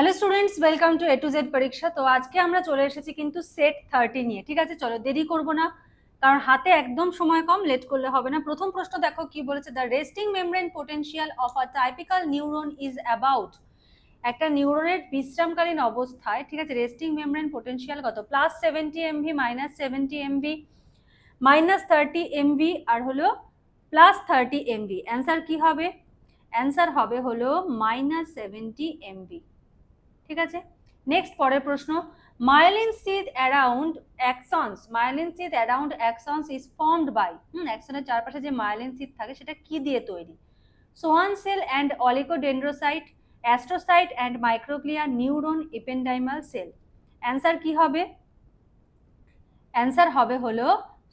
Hello students welcome to A to Z পরীক্ষা তো আজকে আমরা চলে এসেছি কিন্তু সেট থার্টি নিয়ে। ঠিক আছে, চলো দেরি করব না, কারণ হাতে একদম সময় কম লেট করলে হবে না। প্রথম প্রশ্ন দেখো কি বলেছে the resting membrane potential of a typical neuron is about একটা নিউরনের বিশ্রামকালীন অবস্থায়, ঠিক আছে রেস্টিং মেমব্রেন পোটেনশিয়াল কত? Plus seventy mV minus seventy mV minus thirty mV আর হলো প্লাস থার্টি এমভি অ্যান্সার কি হবে? অ্যান্সার হবে হলো মাইনাস সেভেন্টি এমভি ঠিক আছে? নেক্সট পরের প্রশ্ন myelin sheath around axons myelin sheath around axons is formed by hmm অ্যাক্সনের চারপাশে যে মায়োলিন সিথ থাকে সেটা কি দিয়ে তৈরি? Schwann cell and oligodendrocyte astrocyte and microglia neuron ependymal cell. Answer কি হবে? অ্যান্সার হবে হলো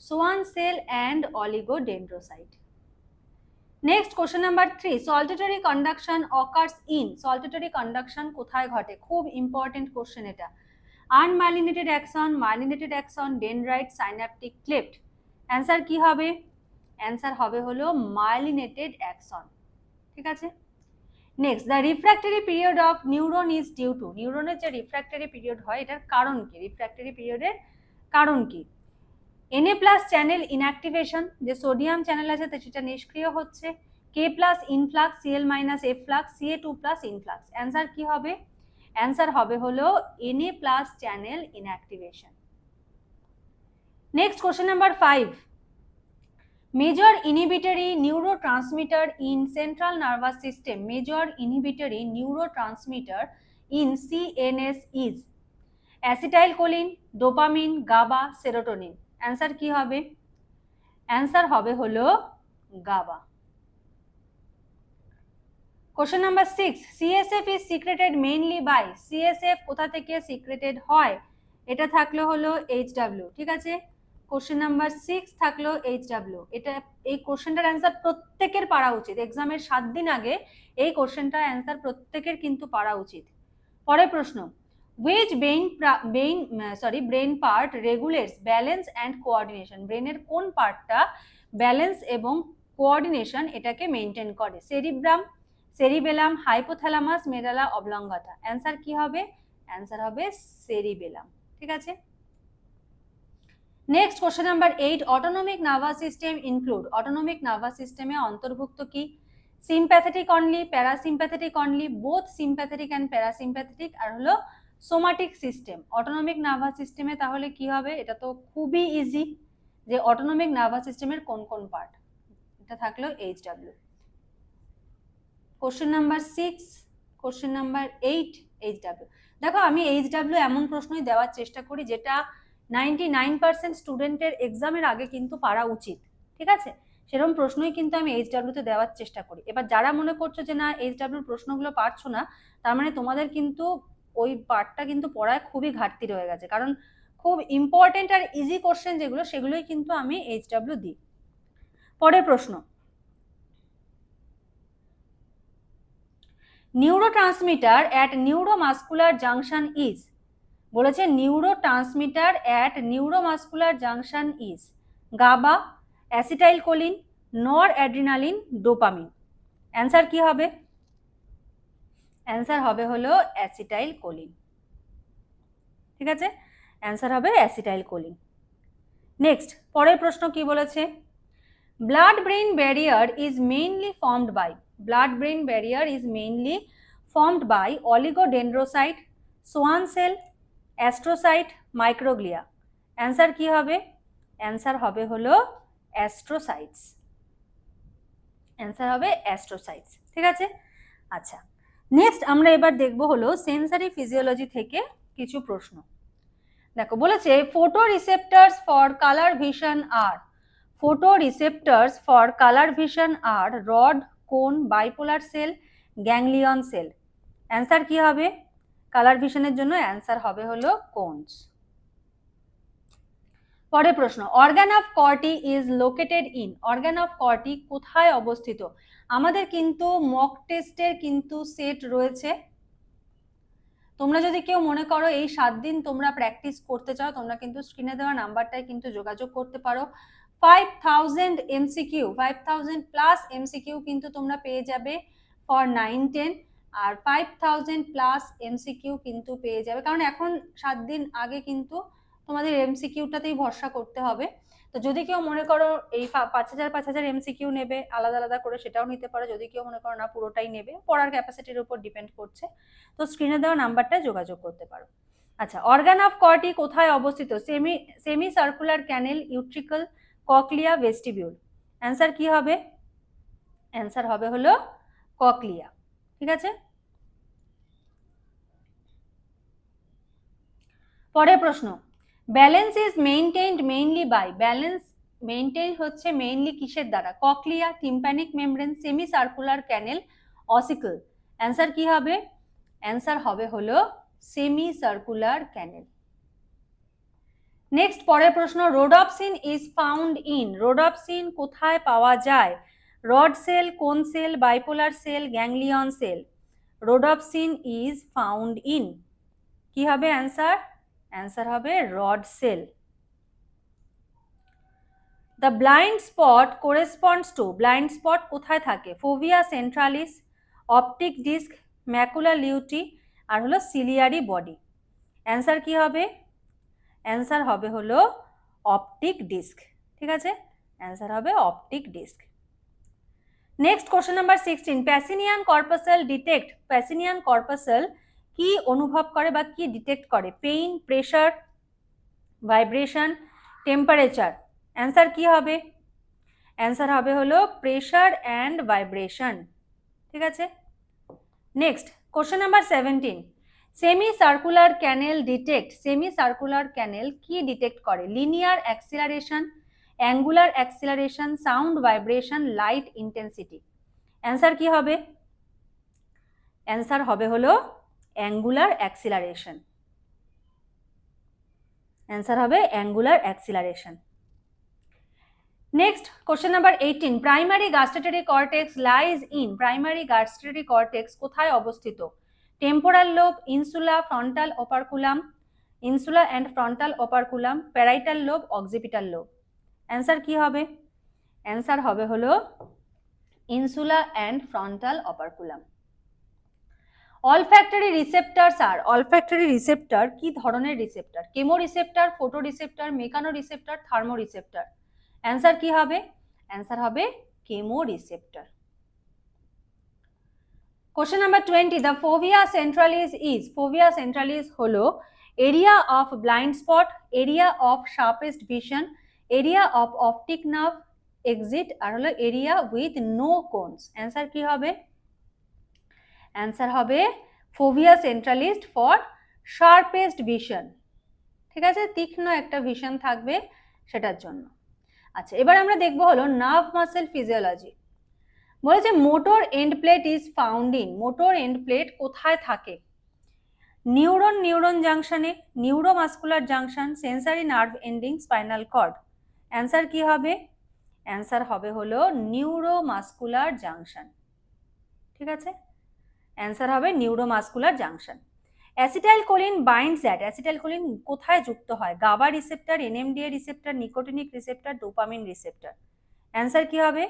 Schwann cell and oligodendrocyte next question number three saltatory conduction occurs in saltatory conduction কোথায় ঘটে? খুব ইম্পর্টেন্ট কোশ্চেন এটা। Unmyelinated axon myelinated axon dendrite synaptic cleft answer কি হবে? অ্যান্সার হবে হলো মাইলিনেটেড অ্যাকশন ঠিক আছে? Next the refractory period of neuron is due to নিউরনের যে রিফ্র্যাক্টরি পিরিয়ড হয়, এটার কারণ কি? রিফ্র্যাক্টরি পিরিয়ডের কারণ কি? এনএ প্লাস চ্যানেল ইনঅ্যাক্টিভেশন যে সোডিয়াম চ্যানেল আছে সেটা নিষ্ক্রিয় হচ্ছে। K plus influx CL minus efflux CA two plus influx answer কি হবে? অ্যান্সার হবে হলো NA plus channel inactivation next question number five major inhibitory neurotransmitter in central nervous system major inhibitory neurotransmitter in CNS is acetylcholine dopamine GABA serotonin answer কি হবে? Answer হবে হলো GABA question number six CSF is secreted mainly by CSF কোথা থেকে secreted হয়? এটা থাকল হলো এইচ ডাব্লিউ ঠিক আছে? কোশ্চেন নাম্বার সিক্স থাকল এইচ ডাব্লিউ এটা, এই কোশ্চেনটার অ্যান্সার প্রত্যেকের পারা উচিত। এক্সামের সাত দিন আগে এই কোশ্চেনটার অ্যান্সার প্রত্যেকের কিন্তু পারা উচিত। পরের প্রশ্ন। Which brain brain sorry brain part regulates balance and coordination ব্রেনের কোন পার্টটা ব্যালেন্স এবং কোঅর্ডিনেশন এটাকে মেনটেন করে? Cerebrum cerebellum hypothalamus medulla oblongata answer কি হবে? অ্যান্সার হবে সেরিবেলাম ঠিক আছে? Next question number eight autonomic nervous system include autonomic nervous সিস্টেমে অন্তর্ভুক্ত কি? Sympathetic only parasympathetic only both sympathetic and parasympathetic আর হলো সোমাটিক সিস্টেম অটোনমিক নার্ভাস সিস্টেমে তাহলে কি হবে? এটা তো খুবই ইজি যে অটোনমিক নার্ভাস সিস্টেমের কোন কোন পার্ট এটা থাকল H W question number six question number eight H W দেখো, আমি এইচ ডাব্লিউ এমন প্রশ্নই দেওয়ার চেষ্টা করি যেটা নাইনটি নাইন পার্সেন্ট স্টুডেন্টের এক্সামের আগে কিন্তু পারা উচিত, ঠিক আছে? সেরকম প্রশ্নই কিন্তু আমি এইচ ডাব্লিউতে দেওয়ার চেষ্টা করি। এবার যারা মনে করছ যে না এইচ ডাব্লিউর প্রশ্নগুলো পারছ না, তার মানে তোমাদের কিন্তু ওই পার্টটা কিন্তু পড়ায় খুবই ঘাটতি রয়ে গেছে। কারণ খুব ইম্পর্টেন্ট আর ইজি কোশ্চেন যেগুলো, সেগুলোই কিন্তু আমি এইচ ডাব্লিউ দিই পরের প্রশ্ন। Neurotransmitter at neuromuscular junction is বলেছে neurotransmitter at neuromuscular junction is GABA acetylcholine noradrenaline dopamine answer কি হবে? অ্যান্সার হবে হলো অ্যাসিটাইল কোলিন ঠিক আছে? অ্যান্সার হবে অ্যাসিটাইল কোলিন নেক্সট পরের প্রশ্ন কি বলেছে? Blood brain barrier is mainly formed by blood brain barrier is mainly formed by oligodendrocyte Schwann cell astrocyte microglia answer কি হবে? অ্যান্সার হবে হলো অ্যাস্ট্রোসাইটস অ্যান্সার হবে অ্যাস্ট্রোসাইটস ঠিক আছে? আচ্ছা নেক্সট আমরা এবার দেখব হলো সেন্সারি ফিজিওলজি থেকে কিছু প্রশ্ন। দেখো, বলেছে photoreceptors for colour vision R photoreceptors for colour vision R rod cone bipolar cell ganglion cell answer কি হবে? কালার ভিশনের জন্য অ্যান্সার হবে হলো কোনস পরের প্রশ্ন organ of Corti is located in organ of Corti কোথায় অবস্থিত? আমাদের কিন্তু মক টেস্টের কিন্তু সেট রয়েছে। তোমরা যদি কেউ মনে করো এই সাত দিন তোমরা প্র্যাকটিস করতে চাও, তোমরা কিন্তু স্ক্রিনে দেওয়া নাম্বারটায় কিন্তু যোগাযোগ করতে পারো। Five thousand MCQ five thousand plus MCQ কিন্তু তোমরা পেয়ে যাবে ফর নাইন টেন আর ফাইভ থাউজেন্ড প্লাস এমসিকিউ কিন্তু পেয়ে যাবে। কারণ এখন সাত দিন আগে কিন্তু তোমাদের এমসিকিউটাতেই ভরসা করতে হবে। তো যদি কেউ মনে করো এই পাঁচ হাজার পাঁচ হাজার এমসিকিউ নেবে, আলাদা আলাদা করে সেটাও নিতে পারো। যদি কেউ মনে করো না, পুরোটাই নেবে, পড়ার ক্যাপাসিটির উপর ডিপেন্ড করছে, তো স্ক্রিনে দেওয়া নাম্বারটায় যোগাযোগ করতে পারো। আচ্ছা অর্গান অফ কর্টি কোথায় অবস্থিত? Semi semicircular canal utricle cochlea vestibule answer কি হবে? অ্যান্সার হবে হলো ককলিয়া ঠিক আছে? পরের প্রশ্ন। Balance is maintained mainly by balance maintain হচ্ছে মেইনলি কিসের দ্বারা? Cochlea tympanic membrane semicircular canal ossicle answer কি হবে? অ্যান্সার হবে হলো সেমি সার্কুলার ক্যানেল নেক্সট পরের প্রশ্ন rhodopsin is found in rhodopsin কোথায় পাওয়া যায়? রড সেল কোন cell bipolar cell ganglion cell rhodopsin is found in কি হবে অ্যান্সার অ্যান্সার হবে rod cell the blind spot corresponds to blind spot কোথায় থাকে? Fovea centralis optic disc macula lutea আর হলো সিলিয়ারি বডি অ্যান্সার কি হবে? Answer হবে হলো অপটিক ডিস্ক ঠিক আছে? অ্যান্সার হবে optic disc next question number sixteen pacinian corpuscle detect pacinian corpuscle কি অনুভব করে বা কি ডিটেক্ট করে? Pain pressure vibration temperature answer কি হবে? অ্যান্সার হবে হলো প্রেশার অ্যান্ড ভাইব্রেশন ঠিক আছে? Next question number seventeen semicircular canal detect semicircular canal কি ডিটেক্ট করে? Linear acceleration angular acceleration sound vibration light intensity answer কি হবে? অ্যান্সার হবে হলো অ্যাঙ্গুলার অ্যাক্সিলারেশন। অ্যান্সার হবে angular acceleration. Next, question number eighteen, primary gustatory cortex lies in, primary gustatory cortex কোথায় অবস্থিত? Temporal lobe, insula, frontal operculum insula and frontal operculum parietal lobe, occipital lobe. Answer কি হবে? Answer হবে হলো insula and frontal operculum olfactory receptors R olfactory receptor কি ধরনের receptor chemoreceptor photoreceptor mechanoreceptor thermoreceptor answer কি হবে? অ্যান্সার হবে chemoreceptor question number twenty the fovea centralis is fovea centralis হলো area of blind spot area of sharpest vision area of optic nerve exit আর হলো area with no cones answer কি হবে? Answer হবে fovea centralis for sharpest vision ঠিক আছে? তীক্ষ্ণ একটা vision থাকবে সেটার জন্য। আচ্ছা এবার আমরা দেখব হলো নার্ভ মাসেল ফিজিওলজি বলেছে motor end plate is found in motor end plate কোথায় থাকে? Neuron neuron জাংশনে neuromuscular junction sensory nerve ending spinal cord answer কি হবে? অ্যান্সার হবে হলো নিউরোমাস্কুলার জাংশন ঠিক আছে? অ্যান্সার হবে neuromuscular junction acetylcholine binds at acetylcholine কোথায় যুক্ত হয়? GABA receptor NMDA receptor nicotinic receptor dopamine receptor answer কি হবে?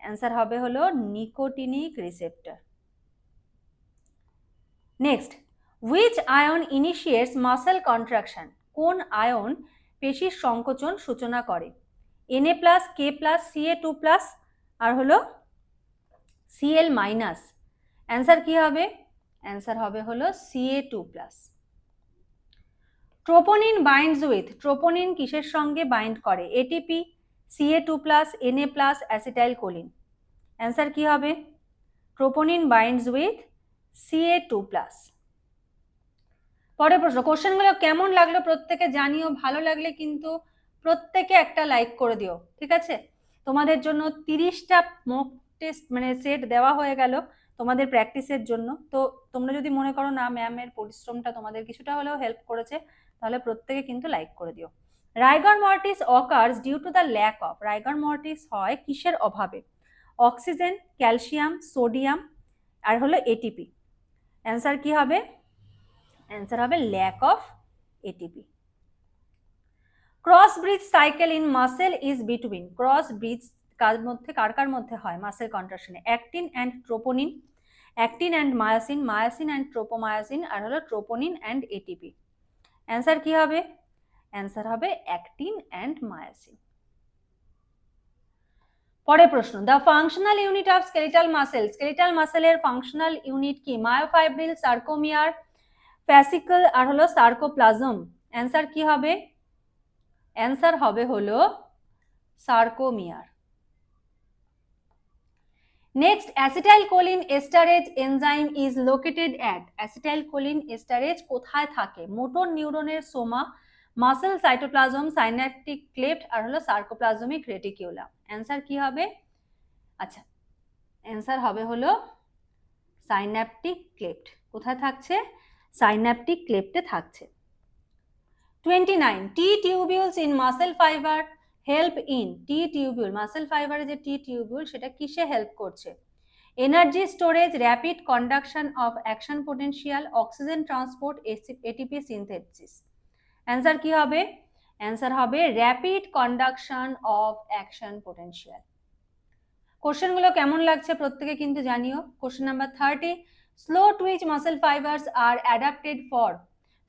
অ্যান্সার হবে হলো nicotinic receptor next which ion initiates muscle contraction কোন আয়ন পেশির সংকোচন সূচনা করে? NA plus K plus CA two plus আর হলো সিএল মাইনাস অ্যান্সার কি হবে? অ্যান্সার হবে হলো CA two plus troponin binds with troponin কিসের সঙ্গে বাইন্ড করে? ATP CA two plus NA plus acetylcholine answer কি হবে? Troponin binds with CA two plus পরের প্রশ্ন, কোশ্চেনগুলো কেমন লাগল প্রত্যেকে জানিও, ভালো লাগলে কিন্তু প্রত্যেকে একটা লাইক করে দিও, ঠিক আছে? তোমাদের জন্য তিরিশটা মক টেস্ট মানে সেট দেওয়া হয়ে গেল। তোমাদের প্র্যাকটিসের জন্য। তো তোমরা যদি মনে করো না ম্যামের পরিশ্রমটা তোমাদের কিছুটা হলেও হেল্প করেছে, তাহলে প্রত্যেকে কিন্তু লাইক করে দিও। Rigor mortis occurs due to the lack of rigor mortis হয় কিসের অভাবে? অক্সিজেন ক্যালসিয়াম সোডিয়াম আর হলো এটিপি অ্যান্সার কি হবে? অ্যান্সার হবে lack of ATP cross bridge cycle in muscle is between cross bridge কার মধ্যে, কার কার মধ্যে হয় muscle কন্ট্রাকশনে actin and troponin actin and myosin myosin and tropomyosin আর হলো ট্রোপোনিন অ্যান্ড এটিপি অ্যান্সার কি হবে? অ্যান্সার হবে অ্যাক্টিন অ্যান্ড মায়াসিন পরের প্রশ্ন the functional unit of skeletal muscle skeletal মাসেলের functional unit কি? মায়োফাইব্রিল সার্কোমিয়ার ফ্যাসিকল আর হলো সার্কোপ্লাজম অ্যান্সার কি হবে? অ্যান্সার হবে হলো sarcomere next acetylcholinesterase enzyme is located at acetylcholinesterase কোথায় থাকে? মোটর নিউরনের soma muscle cytoplasm synaptic cleft আর হলো সার্কোপ্লাজমিক রেটিকিউলাম অ্যান্সার কি হবে? আচ্ছা অ্যান্সার হবে হলো সাইন্যাপটিক ক্লেফট কোথায় থাকছে? সাইন্যাপটিক ক্লেফটে থাকছে। Twenty nine T tubules in muscle fibre help in T tubule muscle ফাইবারে যে টি টিউবিউল সেটা কিসে হেল্প করছে? Energy storage rapid conduction of action potential oxygen transport ATP synthesis answer কি হবে? অ্যান্সার হবে rapid conduction of action potential কোশ্চেনগুলো কেমন লাগছে প্রত্যেকে কিন্তু জানিও। Question number thirty slow twitch muscle fibres are adapted for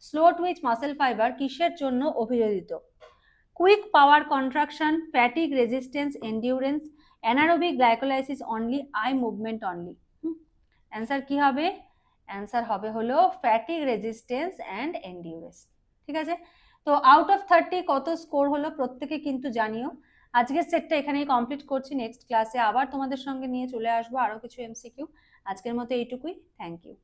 slow twitch muscle fibre কিসের জন্য অভিযোজিত? Quick power contraction fatigue resistance endurance anaerobic glycolysis only eye movement only answer কি হবে? অ্যান্সার হবে হলো ফ্যাটিক রেজিস্টেন্স অ্যান্ড এন্ডিউরেন্স ঠিক আছে? তো আউট অফ থার্টি কত স্কোর হলো প্রত্যেকে কিন্তু জানিও। আজকের সেটটা এখানেই কমপ্লিট করছি। নেক্সট ক্লাসে আবার তোমাদের সঙ্গে নিয়ে চলে আসব। আরও কিছু এমসিকিউ আজকের মতো এইটুকুই। Thank you